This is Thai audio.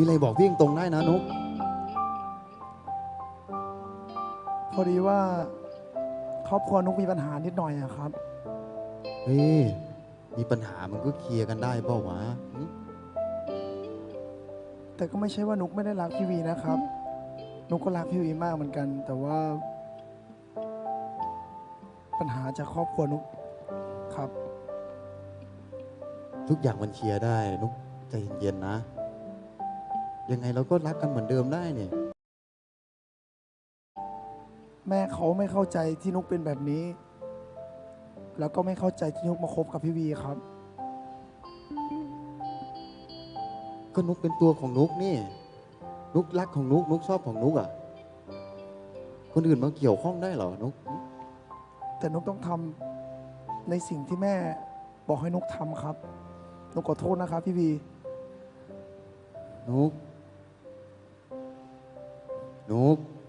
มีอะไรบอกพี่ตรงๆได้นะนุกพอดีว่า ครอบครัวนุกมีปัญหานิดหน่อยอะครับ เฮ้ยมีปัญหามันก็เคลียร์กันได้เปล่าวะหึแต่ก็ไม่ใช่ว่านุกไม่ได้รักพี่วีนะครับ นุกก็รักพี่วีมากเหมือนกัน แต่ว่า ปัญหาจากครอบครัวนุกครับ ทุกอย่างมันเคลียร์ได้นุกใจเย็นๆนะ ยังไงเราก็รักกันเหมือนเดิมได้เนี่ยแม่เขาไม่เข้าใจที่นุกเป็นแบบนี้ แล้วก็ไม่เข้าใจที่นุกมาคบกับพี่วีครับ ก็นุกเป็นตัวของนุกนี่ นุกรักของนุกนุกชอบของนุกอะ คนอื่นมาเกี่ยวข้องได้เหรอนุก แต่นุกต้องทำในสิ่งที่แม่บอกให้นุกทำครับ นุกขอโทษนะครับพี่วี นุก Nope.